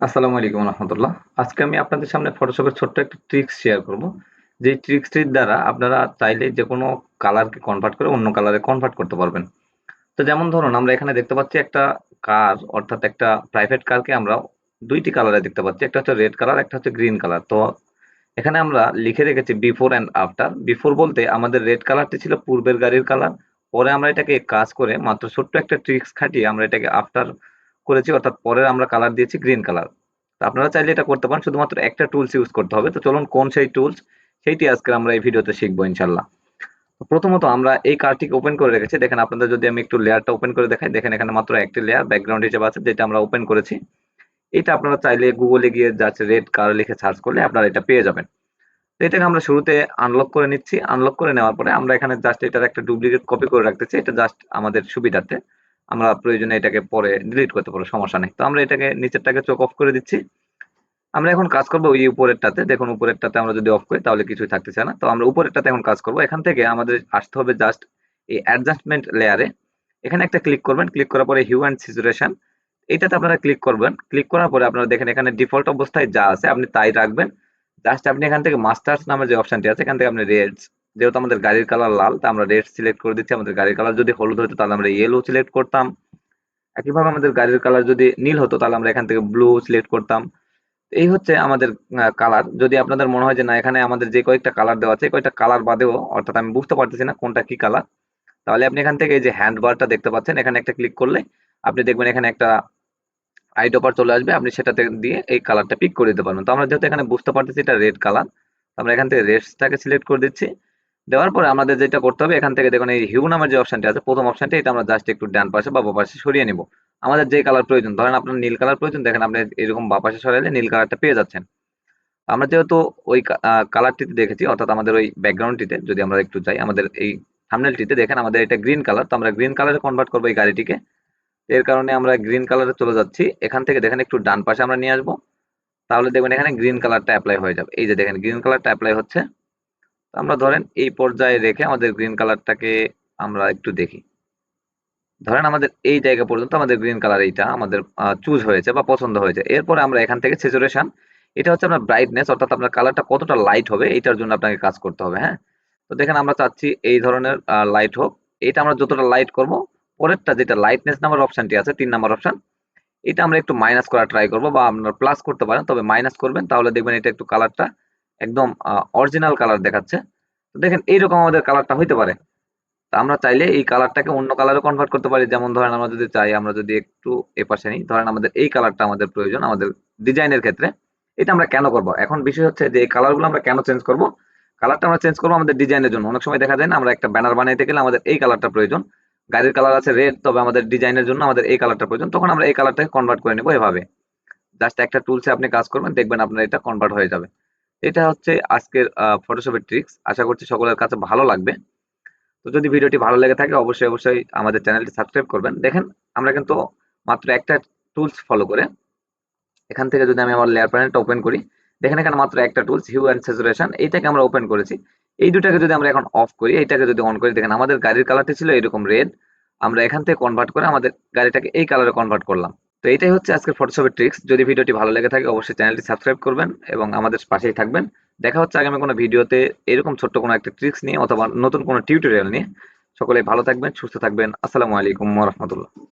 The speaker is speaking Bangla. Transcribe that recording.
আসসালামু আলাইকুম রহমতুল্লাহ। আজকে আমি আপনাদের সামনে ফটোশপের ছোট্ট একটা ট্রিক্স শেয়ার করব। যে ট্রিক্সটির দ্বারা আপনারা চাইলে যে কোনো কালারকে কনভার্ট করে অন্য কালারে কনভার্ট করতে পারবেন। তো যেমন ধরুন, আমরা এখানে দেখতে পাচ্ছি একটা কার অর্থাৎ একটা প্রাইভেট কারকে আমরা দুইটি কালারে দেখতে পাচ্ছি। একটা হচ্ছে রেড কালার একটা হচ্ছে গ্রিন কালার তো এখানে আমরা লিখে রেখেছি বিফোর অ্যান্ড আফটার বিফোর বলতে আমাদের রেড কালারটি ছিল পূর্বের গাড়ির কালার পরে আমরা এটাকে কাজ করে মাত্র ছোট্ট একটা ট্রিক্স খাটিয়ে আমরা এটাকে আফটার করেছি, অর্থাৎ পরের আমরা কালার দিয়েছি গ্রিন কালার তো আপনারা চাইলে এটা করতে পারেন, শুধুমাত্র একটা টুলস ইউজ করতে হবে। তো চলুন কোন সেই টুলস সেইটি আজকে আমরা এই ভিডিওতে শিখব ইনশাল্লাহ। প্রথমত আমরা এই কার্ডটিকে ওপেন করে রেখেছি। দেখেন আপনাদের যদি আমি একটু লেয়ারটা ওপেন করে দেখাই, দেখেন এখানে মাত্র একটি লেয়ার ব্যাকগ্রাউন্ড হিসেবে আছে, যেটা আমরা ওপেন করেছি। এটা আপনারা চাইলে গুগলে গিয়ে যাচ্ছে রেড কার লিখে সার্চ করলে আপনারা এটা পেয়ে যাবেন। তো এটাকে আমরা শুরুতে আনলক করে নিচ্ছি। আনলক করে নেওয়ার পরে আমরা এখানে জাস্ট এটার একটা ডুপ্লিকেট কপি করে রাখতেছি। এটা জাস্ট আমাদের সুবিধার্থে। আমরা প্রয়োজনে এটাকে পরে ডিলিট করতে পারব, সমস্যা নেই। তো আমরা এটাকে নিচেরটাকে চোখ অফ করে দিচ্ছি। আমরা এখন কাজ করব ওই উপরেরটাতে। দেখুন, উপরেরটাতে আমরা যদি অফ করি তাহলে কিছুই থাকতেছে না। তো আমরা উপরেরটাতে এখন কাজ করব। এখান থেকে আমাদের আসতে হবে জাস্ট এই অ্যাডজাস্টমেন্ট লেয়ারে এখানে একটা ক্লিক করবেন। ক্লিক করার পরে হিউ অ্যান্ড সিচুয়েশন এটাতে আপনারা ক্লিক করবেন। ক্লিক করার পরে আপনারা দেখেন এখানে ডিফল্ট অবস্থায় যা আছে আপনি তাই রাখবেন। জাস্ট আপনি এখান থেকে মাস্টার্স নামের যে অপশনটি আছে, এখান থেকে আপনি রেডস যেহেতু আমাদের গাড়ির কালার লাল, তা আমরা রেড সিলেক্ট করে দিচ্ছি। আমাদের গাড়ির কালার যদি হলুদ হতো, তাহলে আমরা ইয়েলো সিলেক্ট করতাম। একইভাবে আমাদের গাড়ির কালার যদি নীল হতো, তাহলে আমরা এখান থেকে ব্লু সিলেক্ট করতাম। এই হচ্ছে আমাদের কালার যদি আপনাদের মনে হয় যে না, এখানে আমাদের যে কয়েকটা কালার দেওয়া আছে কয়েকটা কালার বাদেও, অর্থাৎ আমি বুঝতে পারতেছি না কোনটা কি কালার তাহলে আপনি এখান থেকে এই যে হ্যান্ড বারটা দেখতে পাচ্ছেন, এখানে একটা ক্লিক করলে আপনি দেখবেন এখানে একটা আই আইডোপার চলে আসবে। আপনি সেটাতে দিয়ে এই কালারটা পিক করে দিতে পারবেন। তো আমরা যেহেতু এখানে বুঝতে পারতেছি এটা রেড কালার আমরা এখান থেকে রেডসটাকে সিলেক্ট করে দিচ্ছি। দেওয়ার পরে আমাদের যেটা করতে হবে, এখান থেকে দেখুন এই হিউ নামের যে অপশনটি আছে, প্রথম অপশনটা এটা আমরা জাস্ট একটু ডান পাশে বা পাশে সরিয়ে নিব। আমাদের যে কালার প্রয়োজন, ধরেন আপনার নীল কালার প্রয়োজন, দেখেন আপনি এরকম বাপাশে সরাইলে নীল কালারটা পেয়ে যাচ্ছেন। আমরা যেহেতু ওই কালারটিতে দেখেছি, অর্থাৎ আমাদের ওই ব্যাকগ্রাউন্ডটিতে যদি আমরা একটু যাই, আমাদের এই থামনেলটিতে দেখেন আমাদের এটা গ্রিন কালার তো আমরা গ্রিন কালারে কনভার্ট করব এই গাড়িটিকে। এর কারণে আমরা গ্রিন কালারে চলে যাচ্ছি। এখান থেকে দেখেন একটু ডান পাশে আমরা নিয়ে আসব। তাহলে দেখবেন এখানে গ্রিন কালারটা অ্যাপ্লাই হয়ে যাবে। এই যে দেখেন গ্রিন কালারটা অ্যাপ্লাই হচ্ছে। আমরা ধরেন এই পর্যায়ে রেখে আমাদের গ্রিন কালারটাকে আমরা একটু দেখি। ধরেন আমাদের এই জায়গা পর্যন্ত আমাদের গ্রিন কালার এইটা আমাদের চুজ হয়েছে বা পছন্দ হয়েছে। এরপরে আমরা এখান থেকে স্যাচুরেশন এটা হচ্ছে আপনার ব্রাইটনেস অর্থাৎ আপনার কালারটা কতটা লাইট হবে, এইটার জন্য আপনাকে কাজ করতে হবে হ্যাঁ? তো দেখেন আমরা চাচ্ছি এই ধরনের লাইট হোক। এটা আমরা যতটা লাইট করব, পরেরটা যেটা লাইটনেস নাম্বার অপশনটি আছে, তিন নাম্বার অপশন এটা আমরা একটু মাইনাস করা ট্রাই করব বা আপনার প্লাস করতে পারেন। তবে মাইনাস করবেন, তাহলে দেখবেন এটা একটু কালারটা একদম অরিজিনাল কালার দেখাচ্ছে। দেখেন, এইরকম আমাদের কালারটা হইতে পারে। তা আমরা চাইলে এই কালারটাকে অন্য কালারে কনভার্ট করতে পারি। যেমন ধরেন, আমরা যদি চাই, আমরা যদি একটু এ পাশে নিই, ধরেন আমাদের এই কালারটা আমাদের প্রয়োজন, আমাদের ডিজাইনের ক্ষেত্রে। এটা আমরা কেন করব? এখন বিষয় হচ্ছে যে, এই কালারগুলো আমরা কেন চেঞ্জ করব? কালারটা আমরা চেঞ্জ করব আমাদের ডিজাইনের জন্য। অনেক সময় দেখা যায় না, আমরা একটা ব্যানার বানাইতে গেলে আমাদের এই কালারটা প্রয়োজন। গাড়ির কালার আছে রেড তবে আমাদের ডিজাইনের জন্য আমাদের এই কালারটা প্রয়োজন। তখন আমরা এই কালারটাকে কনভার্ট করে নেব এভাবে। জাস্ট একটা টুলসে আপনি কাজ করবেন, দেখবেন আপনার এটা কনভার্ট হয়ে যাবে। এটা হচ্ছে আজকের ফটোশপের ট্রিক্স আশা করছি সকলের কাছে ভালো লাগবে। তো যদি ভিডিওটি ভালো লেগে থাকে, অবশ্যই অবশ্যই আমাদের চ্যানেলটি সাবস্ক্রাইব করবেন। দেখেন, আমরা কিন্তু মাত্র একটা টুলস ফলো করে এখান থেকে যদি আমি আমার লেয়ার প্যানেলটা ওপেন করি, দেখেন এখানে মাত্র একটা টুলস হিউ অ্যান্ড স্যাচুরেশন এইটাকে আমরা ওপেন করেছি। এই দুটাকে যদি আমরা এখন অফ করি, এইটাকে যদি অন করি, দেখেন আমাদের গাড়ির কালারটি ছিল এরকম রেড আমরা এখান থেকে কনভার্ট করে আমাদের গাড়িটাকে এই কালারে কনভার্ট করলাম। তো এটাই হচ্ছে আজকের ফটোশপের ট্রিক্স যদি ভিডিওটি ভালো লেগে থাকে, অবশ্যই চ্যানেলটি সাবস্ক্রাইব করবেন এবং আমাদের পাশেই থাকবেন। দেখা হচ্ছে আগামী কোনো ভিডিওতে এরকম ছোট্ট কোনো একটা ট্রিক্স নিয়ে অথবা নতুন কোনো টিউটোরিয়াল নিয়ে। সকলে ভালো থাকবেন, সুস্থ থাকবেন। আসসালামু আলাইকুম রহমতুল্লাহ।